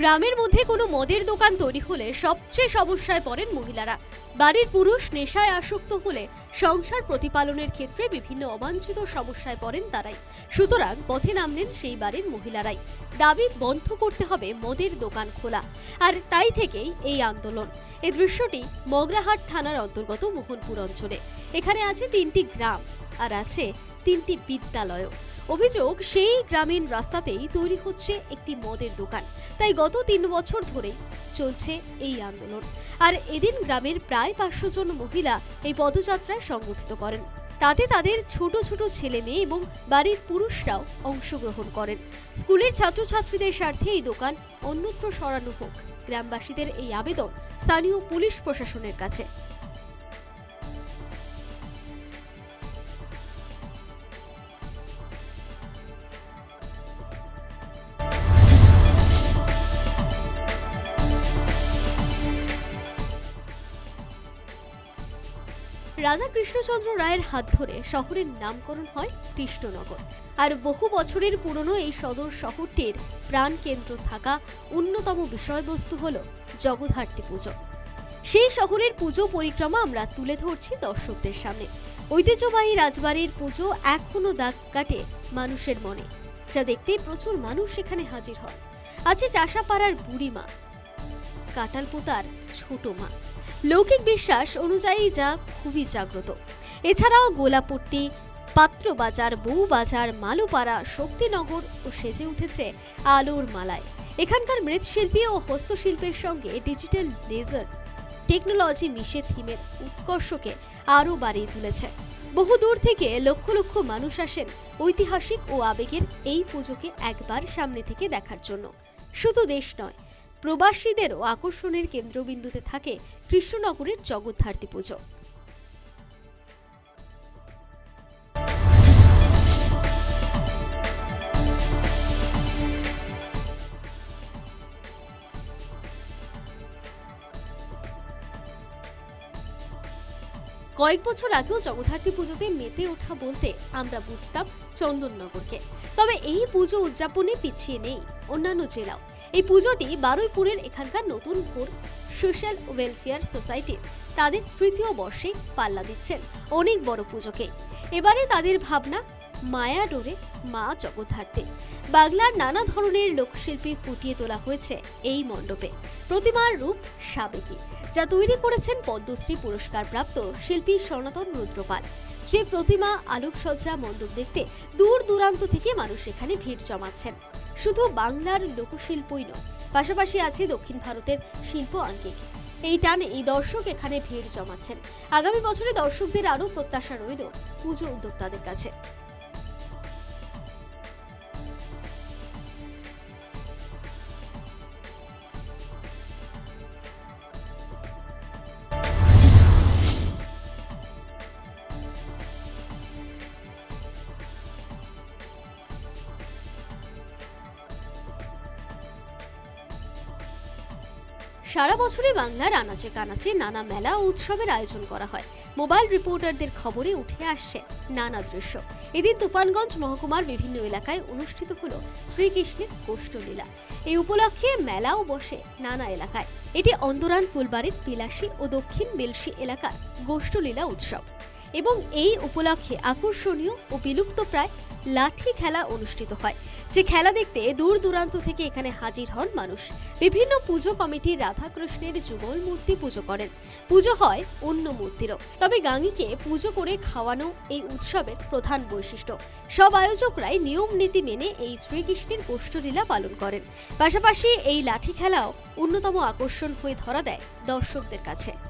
গ্রামের মধ্যে কোনো মদের দোকান তৈরি হলে সবচেয়ে সমস্যায় পড়েন মহিলারা। বাড়ির পুরুষ নেশায় আসক্ত হলে সংসার প্রতিপালনের ক্ষেত্রে বিভিন্ন অবাঞ্ছিত সমস্যায় পড়েন তারাই। সুতরাং পথে নামলেন সেই বাড়ির মহিলারাই। দাবি, বন্ধ করতে হবে মদের দোকান খোলা। আর তাই থেকেই এই আন্দোলন। এই দৃশ্যটি মগরাহাট থানার অন্তর্গত মোহনপুর অঞ্চলে। এখানে আছে তিনটি গ্রাম আর আছে তিনটি বিদ্যালয়ও। অভিযোগ, সেই গ্রামীণ রাস্তাতেই তৈরি হচ্ছে একটি মদের দোকান। তাই গত তিন বছর ধরেই চলছে এই আন্দোলন। আর এদিন গ্রামের প্রায় পাঁচশো জন মহিলা এই পদযাত্রায় সংগঠিত করেন। তাতে তাদের ছোট ছোট ছেলে মেয়ে এবং বাড়ির পুরুষরাও অংশগ্রহণ করেন। স্কুলের ছাত্রছাত্রীদের স্বার্থে এই দোকান অন্যত্র সরানো হোক। গ্রামবাসীদের এই আবেদন স্থানীয় পুলিশ প্রশাসনের কাছে। রাজা কৃষ্ণচন্দ্র রায়ের হাত ধরে শহরের নামকরণ হয় কৃষ্ণনগর। আর বহু বছরের পুরনো এই সদর শহরটির প্রাণকেন্দ্র থাকা অন্যতম বিষয়বস্তু হল জগদ্ধাত্রী পুজো। সেই শহরের পুজো পরিক্রমা আমরা তুলে ধরছি দর্শকদের সামনে। ঐতিহ্যবাহী রাজবাড়ির পুজো এখনও দাগ কাটে মানুষের মনে, যা দেখতে প্রচুর মানুষ সেখানে হাজির হয়। আছে চাষাপাড়ার বুড়িমা কাটালপোতার ছোট মা। লৌকিক বিশ্বাস অনুযায়ী যা খুবই জাগ্রত। এছাড়াও গোলাপট্টি পাত্রবাজার, বউবাজার, মালুপাড়া, শক্তিনগর ও সেজে উঠেছে আলোর মালায়। এখানকার মৃৎশিল্পী ও হস্তশিল্পের সঙ্গে ডিজিটাল লেজার টেকনোলজি মিশে থিমের উৎকর্ষকে আরও বাড়িয়ে তুলেছে। বহু দূর থেকে লক্ষ লক্ষ মানুষ আসেন ঐতিহাসিক ও আবেগের এই পুজোকে একবার সামনে থেকে দেখার জন্য। শুধু দেশ নয় প্রবাসীদেরও আকর্ষণের কেন্দ্রবিন্দুতে থাকে কৃষ্ণনগরের জগদ্ধাত্রী পুজো। কয়েক বছর আগেও জগদ্ধাত্রী পুজোতে মেতে ওঠা বলতে আমরা বুঝতাম চন্দননগরকে। তবে এই পুজো উদযাপনে পিছিয়ে নেই অন্যান্য জেলাও। এই পুজোটি বারুইপুরের এখানকার নতুন ভোর সোশ্যাল ওয়েলফেয়ার সোসাইটি। তাদের তৃতীয় বর্ষে পাল্লা দিচ্ছেন অনেক বড় পুজোকে। এবারে তাদের ভাবনা, মায়া ডোরে মা জগদ্ধাত্রী। বাংলার নানা ধরনের লোকশিল্পী ফুটিয়ে তোলা হয়েছে এই মণ্ডপে। প্রতিমার রূপ সাবেকি, যা তৈরি করেছেন পদ্মশ্রী পুরস্কারপ্রাপ্ত শিল্পী সনাতন রুদ্রপাল। যে প্রতিমা আলোকসজ্জা মণ্ডপ দেখতে দূর দূরান্ত থেকে মানুষ এখানে ভিড় জমাচ্ছেন। শুধু বাংলার লোকশিল্পই নয়, পাশাপাশি আছে দক্ষিণ ভারতের শিল্প আঙ্গিক। এই টানে এই দর্শক এখানে ভিড় জমাচ্ছেন। আগামী বছরে দর্শকদের আরও প্রত্যাশা রইল পুজো উদ্যোক্তাদের কাছে। সারা বছরে বাংলার আনাচে কানাচে নানা মেলা ও উৎসবের আয়োজন করা হয়। মোবাইল রিপোর্টারদের খবরে উঠে আসছে নানা দৃশ্য। এদিন তুফানগঞ্জ মহকুমার বিভিন্ন এলাকায় অনুষ্ঠিত হল শ্রীকৃষ্ণের গোষ্ঠলীলা এই উপলক্ষে মেলাও বসে নানা এলাকায়। এটি অন্দরান ফুলবাড়ির বিলাসী ও দক্ষিণ বেলসি এলাকার গোষ্ঠলীলা উৎসব। এবং এই উপলক্ষে আকর্ষণীয় ও বিলুপ্তপ্রায় লাঠি খেলা অনুষ্ঠিত হয়। যে খেলা দেখতে দূর দূরান্ত থেকে এখানে হাজির হন মানুষ। বিভিন্ন পুজো কমিটি রাধাকৃষ্ণের যুগল মূর্তি পুজো করেন। পুজো হয় অন্য মূর্তিরও। তবে গাঙ্গিকে পুজো করে খাওয়ানো এই উৎসবের প্রধান বৈশিষ্ট্য। সব আয়োজকরাই নিয়ম নীতি মেনে এই শ্রীকৃষ্ণের গোষ্ঠলীলা পালন করেন। পাশাপাশি এই লাঠি খেলাও অন্যতম আকর্ষণ হয়ে ধরা দেয় দর্শকদের কাছে।